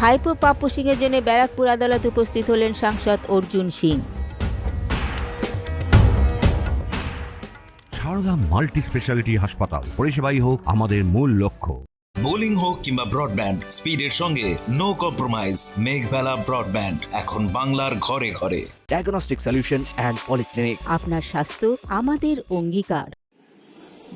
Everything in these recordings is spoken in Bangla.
ভাইপো পাপ্পু সিংয়ের জন্য ব্যারাকপুর আদালত উপস্থিত হলেন সাংসদ অর্জুন সিং। সারদা মাল্টি স্পেশালিটি হাসপাতাল পরিষেবাই হোক আমাদের মূল লক্ষ্য। বোলিং হোক কিংবা ব্রডব্যান্ড স্পিডের সঙ্গে নো কম্প্রোমাইজ মেঘবেলা ব্রডব্যান্ড এখন বাংলার ঘরে ঘরে। ডায়াগনস্টিক সলিউশন and polyclinic আপনার স্বাস্থ্য আমাদের অঙ্গীকার।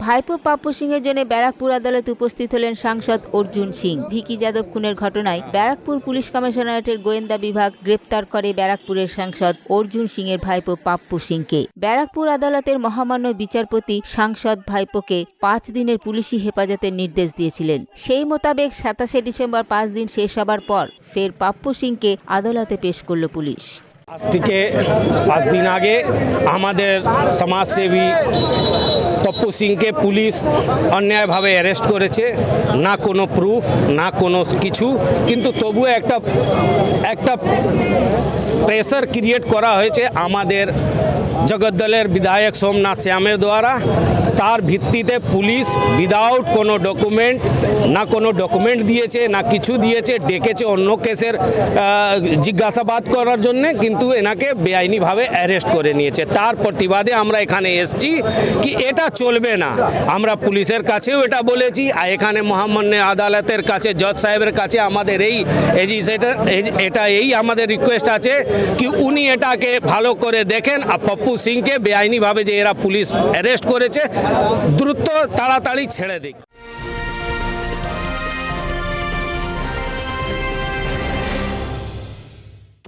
ভাইপো পাপ্পু সিংয়ের জন্য ব্যারাকপুর আদালত উপস্থিত হলেন সাংসদ অর্জুন সিং। ভিকি যাদব খুনের ঘটনায় ব্যারাকপুর পুলিশ কমিশনারেটের গোয়েন্দা বিভাগ গ্রেপ্তার করে ব্যারাকপুরের সাংসদ অর্জুন সিংয়ের ভাইপো পাপ্পু সিংকে। ব্যারাকপুর আদালতের মহামান্য বিচারপতি সাংসদ ভাইপোকে পাঁচ দিনের পুলিশি হেফাজতের নির্দেশ দিয়েছিলেন। সেই মোতাবেক সাতাশে ডিসেম্বর পাঁচ দিন শেষ হবার পর ফের পাপ্পু সিংকে আদালতে পেশ করল পুলিশ। আজ থেকে পাঁচ দিন আগে আমাদের সমাজসেবী পপ্পু সিংকে পুলিশ অন্যায়ভাবে অ্যারেস্ট করেছে। না কোনো প্রুফ না কোনো কিছু। কিন্তু তবুও একটা একটা প্রেসার ক্রিয়েট করা হয়েছে আমাদের জগদ্দলের বিধায়ক সোমনাথ শ্যামের দ্বারা তার ভিত্তিতে পুলিশ উইদাউট কোনো ডকুমেন্ট না কোনো ডকুমেন্ট দিয়েছে, না কিছু দিয়েছে, ডেকেছে অন্য কেসের জিজ্ঞাসাবাদ করার জন্যে কিন্তু এনাকে বেআইনিভাবে অ্যারেস্ট করে নিয়েছে। তার প্রতিবাদে আমরা এখানে এসেছি কি এটা চলবে না। আমরা পুলিশের কাছেও এটা বলেছি, আর এখানে মহামান্য আদালতের কাছে, জজ সাহেবের কাছে আমাদের এই এজিসেটার এটা এই আমাদের রিকোয়েস্ট আছে কি উনি এটাকে ভালো করে দেখেন, আর পপ্পু সিংকে বেআইনিভাবে যে এরা পুলিশ অ্যারেস্ট করেছে দ্রুত তাড়াতাড়ি ছেড়ে দিক।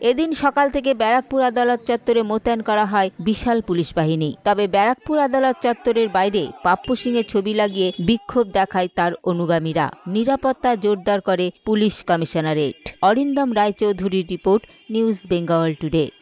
এদিন সকাল থেকে ব্যারাকপুর আদালত চত্বরে মোতায়েন করা হয় বিশাল পুলিশ বাহিনী। তবে ব্যারাকপুর আদালত চত্বরের বাইরে পাপ্পু সিংয়ের ছবি লাগিয়ে বিক্ষোভ দেখায় তার অনুগামীরা। নিরাপত্তা জোরদার করে police commissionerate. Arindam রায়চৌধুরীর report, news Bengal today.